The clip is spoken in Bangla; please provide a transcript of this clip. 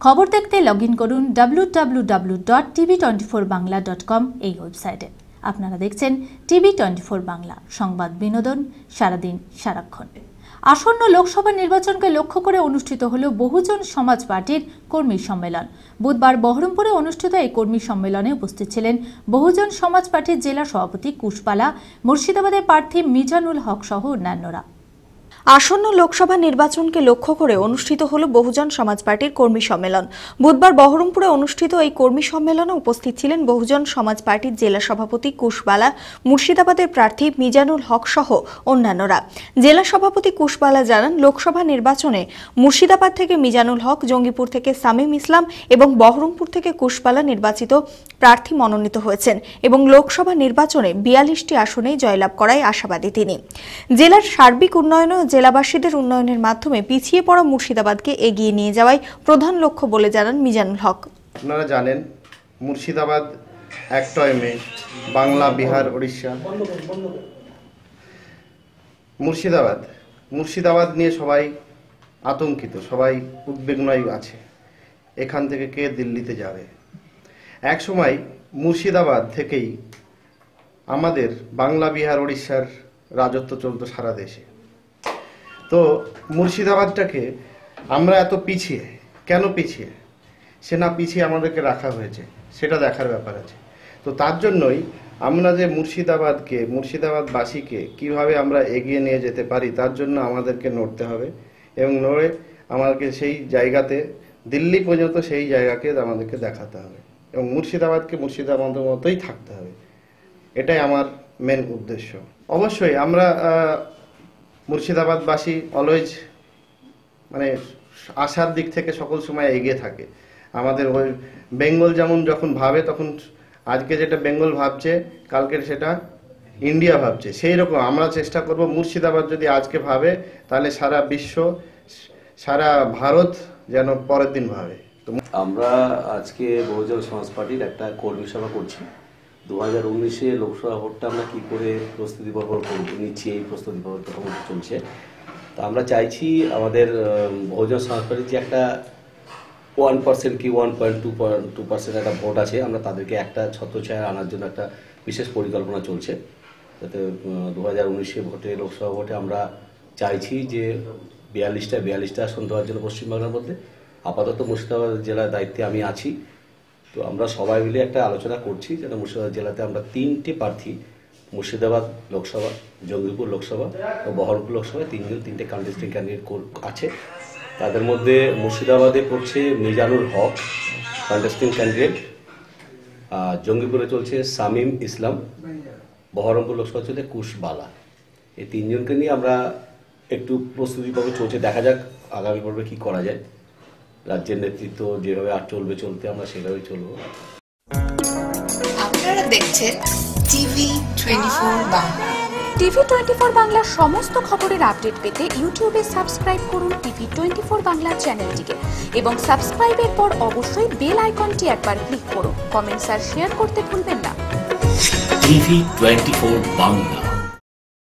খবর দেখতে লগ ইন করুন W dot four Bangla dot com এই ওয়েবসাইটে। আপনারা দেখছেন টিভি টোয়েন্টি ফোর বাংলা সংবাদ বিনোদন, সারাদিন সারাক্ষণ। আসন্ন লোকসভা নির্বাচনকে লক্ষ্য করে অনুষ্ঠিত হল বহুজন সমাজ পার্টির কর্মী সম্মেলন। বুধবার বহরমপুরে অনুষ্ঠিত এই কর্মী সম্মেলনে উপস্থিত ছিলেন বহুজন সমাজ পার্টির জেলা সভাপতি কুশপালা, মুর্শিদাবাদের প্রার্থী মিজানুল হক সহ অন্যান্যরা। আসন্ন লোকসভা নির্বাচনকে লক্ষ্য করে অনুষ্ঠিত হল বহুজন সমাজ পার্টির কর্মী সম্মেলন। বুধবার বহরমপুরে অনুষ্ঠিত এই কর্মী সম্মেলনে উপস্থিত ছিলেন বহুজন সমাজ পার্টির জেলা সভাপতি কুশবালা, মুর্শিদাবাদের প্রার্থী মিজানুল হক সহ অন্যান্যরা। জেলা সভাপতি কুশবালা জানান, লোকসভা নির্বাচনে মুর্শিদাবাদ থেকে মিজানুল হক, জঙ্গিপুর থেকে সামিম ইসলাম এবং বহরমপুর থেকে কুশবালা নির্বাচিত প্রার্থী মনোনীত হয়েছেন এবং লোকসভা নির্বাচনে বিয়াল্লিশটি আসনেই জয়লাভ করায় আশাবাদী তিনি। জেলার সার্বিক উন্নয়ন জেলাবাসীদের উন্নয়নের মাধ্যমে পিছিয়ে পড়া মুর্শিদাবাদকে এগিয়ে নিয়ে যাওয়াই প্রধান লক্ষ্য বলে জানান মিজানুল হক। আপনারা জানেন, মুর্শিদাবাদ এক টাইমে বাংলা, বিহার উড়িষ্যা মুর্শিদাবাদ মুর্শিদাবাদ নিয়ে সবাই আতঙ্কিত, সবাই উদ্বেগনয় আছে। এখান থেকে কে দিল্লিতে যাবে? এক সময় মুর্শিদাবাদ থেকেই আমাদের বাংলা, বিহার উড়িষ্যার রাজত্ব চলতো সারা দেশে। তো মুর্শিদাবাদটাকে আমরা এত পিছিয়ে, কেন পিছিয়ে? সে না পিছিয়ে আমাদেরকে রাখা হয়েছে, সেটা দেখার ব্যাপার আছে। তো তার জন্যই আমরা যে মুর্শিদাবাদকে, মুর্শিদাবাদবাসীকে কীভাবে আমরা এগিয়ে নিয়ে যেতে পারি, তার জন্য আমাদেরকে নড়তে হবে এবং নড়ে আমাদেরকে সেই জায়গাতে, দিল্লি পর্যন্ত সেই জায়গাকে আমাদেরকে দেখাতে হবে এবং মুর্শিদাবাদকে মুর্শিদাবাদের মতোই থাকতে হবে। এটাই আমার মেন উদ্দেশ্য। অবশ্যই আমরা মুর্শিদাবাদবাসী অলওয়েজ মানে আশার দিক থেকে সকল সময় এগিয়ে থাকে। আমাদের ওই বেঙ্গল যেমন যখন ভাবে তখন আজকে যেটা বেঙ্গল ভাবছে, কালকের সেটা ইন্ডিয়া ভাবছে। সেই রকম আমরা চেষ্টা করব মুর্শিদাবাদ যদি আজকে ভাবে, তাহলে সারা বিশ্ব, সারা ভারত যেন পরের দিন ভাবে। আমরা আজকে বহুজন সমাজ পার্টির একটা কর্মী সভা করছি। দু হাজার উনিশে লোকসভা ভোটটা আমরা কি করে প্রস্তুতি নিচ্ছি এই প্রস্তুতি চলছে। তো আমরা চাইছি আমাদের বহুজন সমাজ যে একটা ওয়ান পার্সেন্ট কি one point two point two percent একটা ভোট আছে, আমরা তাদেরকে একটা ছত্রছায়া আনার জন্য একটা বিশেষ পরিকল্পনা চলছে। যাতে দু হাজার উনিশে ভোটে, লোকসভা ভোটে আমরা চাইছি যে বিয়াল্লিশটা বিয়াল্লিশটা আসন দেওয়ার জন্য পশ্চিমবাংলার মধ্যে। আপাতত মুর্শিদাবাদ জেলার দায়িত্বে আমি আছি। তো আমরা সবাই মিলে একটা আলোচনা করছি যেটা মুর্শিদাবাদ জেলাতে আমরা তিনটে প্রার্থী, মুর্শিদাবাদ লোকসভা, জঙ্গিপুর লোকসভা ও বহরমপুর লোকসভায় তিনজন, তিনটে কন্টেস্টিং ক্যান্ডিডেট আছে। তাদের মধ্যে মুর্শিদাবাদে পড়ছে মিজানুর হক কন্টেস্টিং ক্যান্ডিডেট আর জঙ্গিপুরে চলছে সামিম ইসলাম, বহরমপুর লোকসভা চলছে কুশবালা। এই তিনজনকে নিয়ে আমরা একটু প্রস্তুতি পর্বে চলছে, দেখা যাক আগামী পর্বে কি করা যায়। রাজ্যের নেতৃত্ব যেভাবে আর চলবে চলতে আমরা সেভাবেই চলবো। আপনারা দেখছেন TV twenty four Bangla. TV twenty four বাংলার সমস্ত খবরের আপডেট পেতে ইউটিউবে সাবস্ক্রাইব করুন টিভি টোয়েন্টি ফোর বাংলা চ্যানেলটিকে এবং সাবস্ক্রাইবের পর অবশ্যই বেল আইকনটি একবার ক্লিক করুন। কমেন্টস আর শেয়ার করতে ভুলবেন না। TV twenty four Bangla.